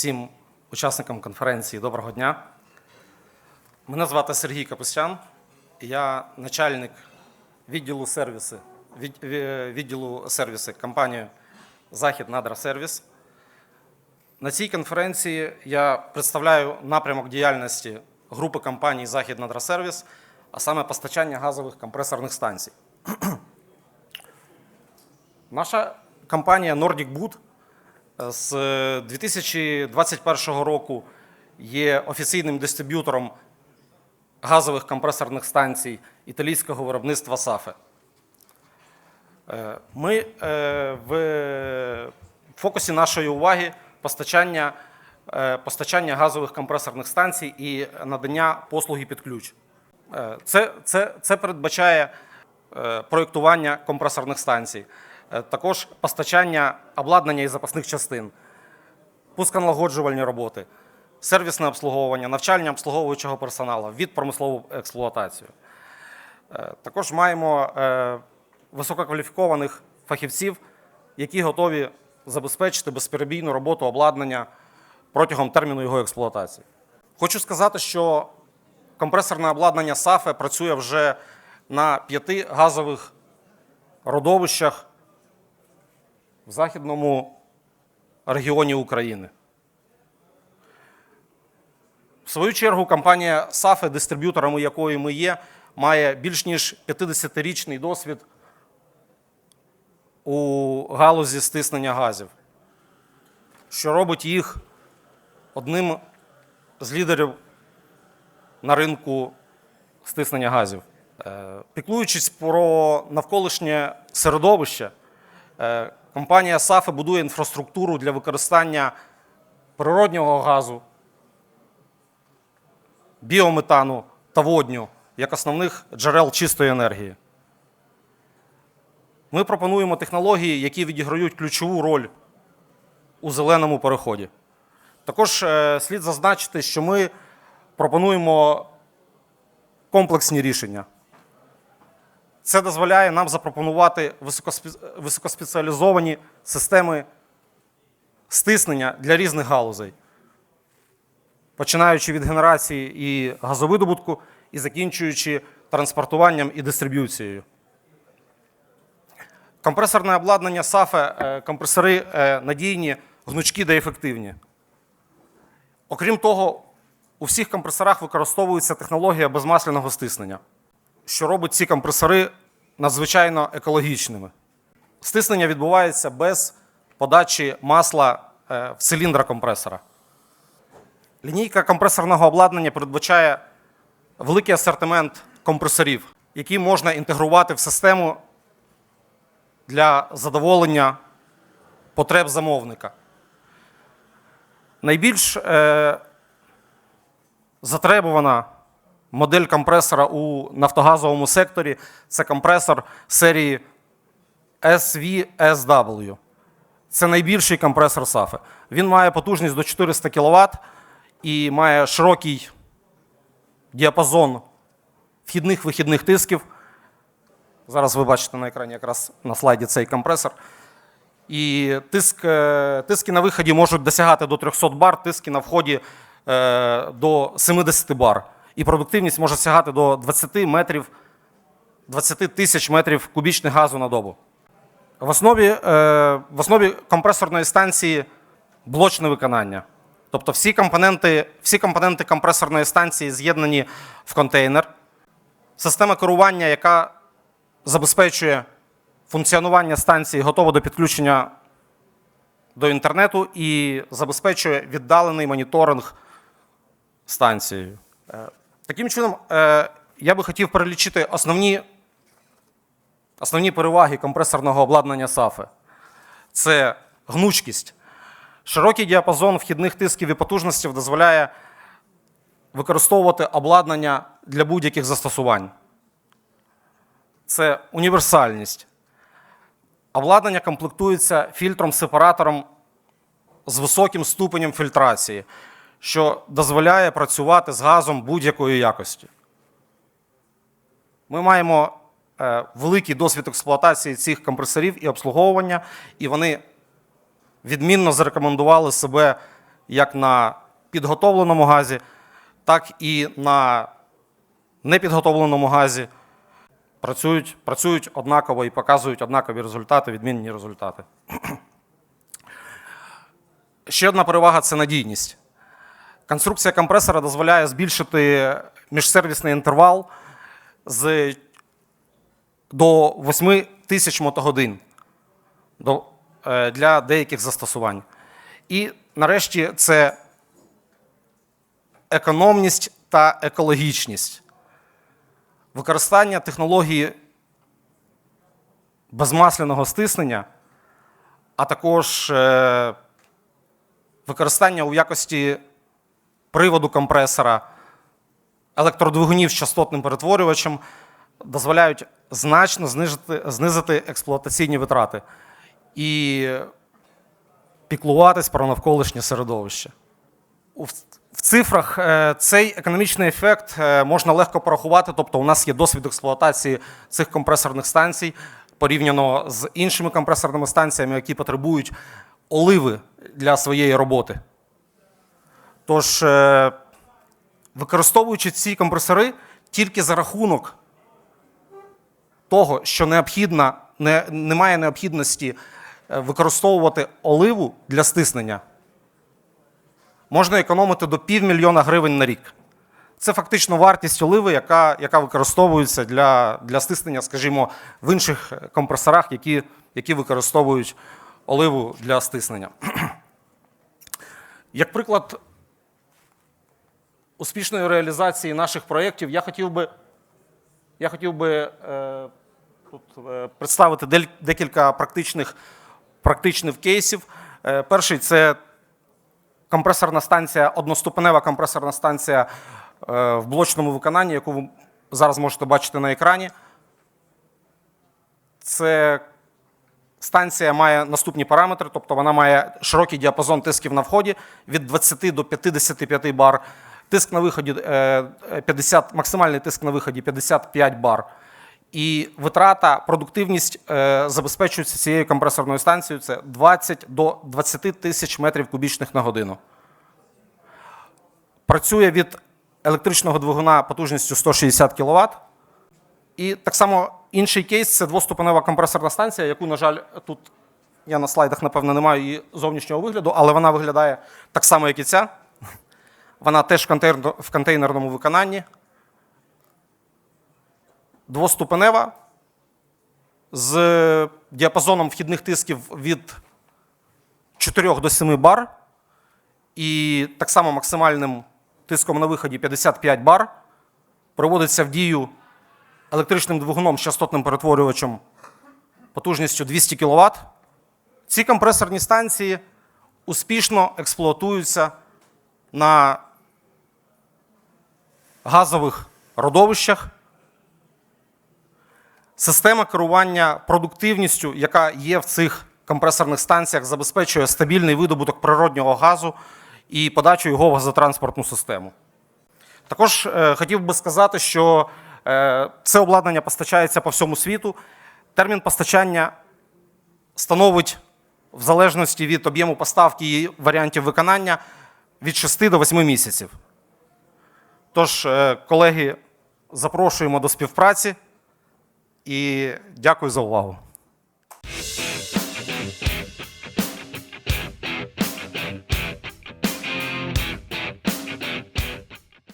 всім учасникам конференції доброго дня. Мене звати Сергій Капустян. Я начальник відділу сервіси, від- відділу сервіси компанії Захід Надра Сервіс. На цій конференції я представляю напрямок діяльності групи компаній Захід Надра Сервіс, а саме постачання газових компресорних станцій. Наша компанія Nordic Boot з 2021 року є офіційним дистриб'ютором газових компресорних станцій італійського виробництва САФЕ. Е, Ми е, в фокусі нашої уваги постачання, е, постачання газових компресорних станцій і надання послуги під ключ. Е, Це, це, це передбачає е, проєктування компресорних станцій, е, також постачання обладнання і запасних частин, пусконалагоджувальні роботи, сервісне обслуговування, навчання обслуговуючого персоналу від промислову експлуатацію. Е, Також маємо е, висококваліфікованих фахівців, які готові забезпечити безперебійну роботу обладнання протягом терміну його експлуатації. Хочу сказати, що компресорне обладнання САФЕ працює вже на п'яти газових родовищах в західному регіоні України. В свою чергу, компанія САФЕ, дистриб'юторами якої ми є, має більш ніж 50-річний досвід у галузі стиснення газів, що робить їх одним з лідерів на ринку стиснення газів. Е, Піклуючись про навколишнє середовище, е, компанія САФЕ будує інфраструктуру для використання природнього газу, біометану та водню як основних джерел чистої енергії. Ми пропонуємо технології, які відіграють ключову роль у зеленому переході. Також е, слід зазначити, що ми пропонуємо комплексні рішення. Це дозволяє нам запропонувати високоспеціалізовані системи стиснення для різних галузей, починаючи від генерації і газовидобутку і закінчуючи транспортуванням і дистриб'юцією. Компресорне обладнання САФЕ, е, компресори е, надійні, гнучкі та ефективні. Окрім того, у всіх компресорах використовується технологія безмасляного стиснення, що робить ці компресори надзвичайно екологічними. Стиснення відбувається без подачі масла е, в циліндра компресора. Лінійка компресорного обладнання передбачає великий асортимент компресорів, які можна інтегрувати в систему для задоволення потреб замовника. Найбільш е, затребувана модель компресора у нафтогазовому секторі це компресор серії SVSW. Це найбільший компресор САФи. Він має потужність до 400 кВт і має широкий діапазон вхідних вихідних тисків. Зараз ви бачите на екрані якраз на слайді цей компресор. І тиск, е, тиски на виході можуть досягати до 300 бар, тиски на вході е, до 70 бар. І продуктивність може сягати до 20 метрів, 20 тисяч метрів кубічних газу на добу. В основі, е, в основі компресорної станції блочне виконання. Тобто всі компоненти, всі компоненти компресорної станції з'єднані в контейнер. Система керування, яка забезпечує функціонування станції, готова до підключення до інтернету і забезпечує віддалений моніторинг станцією. Е, Таким чином, е, я би хотів перелічити основні, основні переваги компресорного обладнання САФи. Це гнучкість. Широкий діапазон вхідних тисків і потужностей дозволяє використовувати обладнання для будь-яких застосувань. Це універсальність. Обладнання комплектується фільтром-сепаратором з високим ступенем фільтрації, що дозволяє працювати з газом будь-якої якості. Ми маємо е, великий досвід експлуатації цих компресорів і обслуговування, і вони відмінно зарекомендували себе як на підготовленому газі, так і на непідготовленому газі працюють, працюють однаково і показують однакові результати, відмінні результати. Ще одна перевага це надійність. Конструкція компресора дозволяє збільшити міжсервісний інтервал з до 8 тисяч мотогодин е, для деяких застосувань. І нарешті це економність та екологічність. Використання технології безмасляного стиснення, а також е, використання у якості приводу компресора електродвигунів з частотним перетворювачем дозволяють значно знижити, знизити експлуатаційні витрати і піклуватись про навколишнє середовище. В цифрах е, цей економічний ефект е, можна легко порахувати, тобто у нас є досвід експлуатації цих компресорних станцій порівняно з іншими компресорними станціями, які потребують оливи для своєї роботи. Тож, е, використовуючи ці компресори тільки за рахунок того, що необхідна, не, немає необхідності е, використовувати оливу для стиснення, можна економити до півмільйона гривень на рік. Це фактично вартість оливи, яка, яка використовується для, для стиснення, скажімо, в інших компресорах, які, які використовують оливу для стиснення. Як приклад успішної реалізації наших проєктів, я хотів би, я хотів би е, тут, е, представити декілька практичних, практичних кейсів. Е, перший це компресорна станція, одноступенева компресорна станція е, в блочному виконанні, яку ви зараз можете бачити на екрані. Це станція має наступні параметри, тобто вона має широкий діапазон тисків на вході від 20 до 55 бар. Тиск на виході е, 50, максимальний тиск на виході 55 бар. І витрата, продуктивність е, забезпечується цією компресорною станцією це 20 до 20 тисяч метрів кубічних на годину. Працює від електричного двигуна потужністю 160 кВт. І так само інший кейс це двоступенева компресорна станція, яку, на жаль, тут я на слайдах, напевно, не маю її зовнішнього вигляду, але вона виглядає так само, як і ця. Вона теж в контейнерному виконанні. Двоступенева з діапазоном вхідних тисків від 4 до 7 бар. І так само максимальним тиском на виході 55 бар. Проводиться в дію електричним двигуном з частотним перетворювачем потужністю 200 кВт. Ці компресорні станції успішно експлуатуються на газових родовищах. Система керування продуктивністю, яка є в цих компресорних станціях, забезпечує стабільний видобуток природнього газу і подачу його в газотранспортну систему. Також е, хотів би сказати, що е, це обладнання постачається по всьому світу. Термін постачання становить в залежності від об'єму поставки і варіантів виконання від 6 до 8 місяців. Тож, е, колеги, запрошуємо до співпраці і дякую за увагу.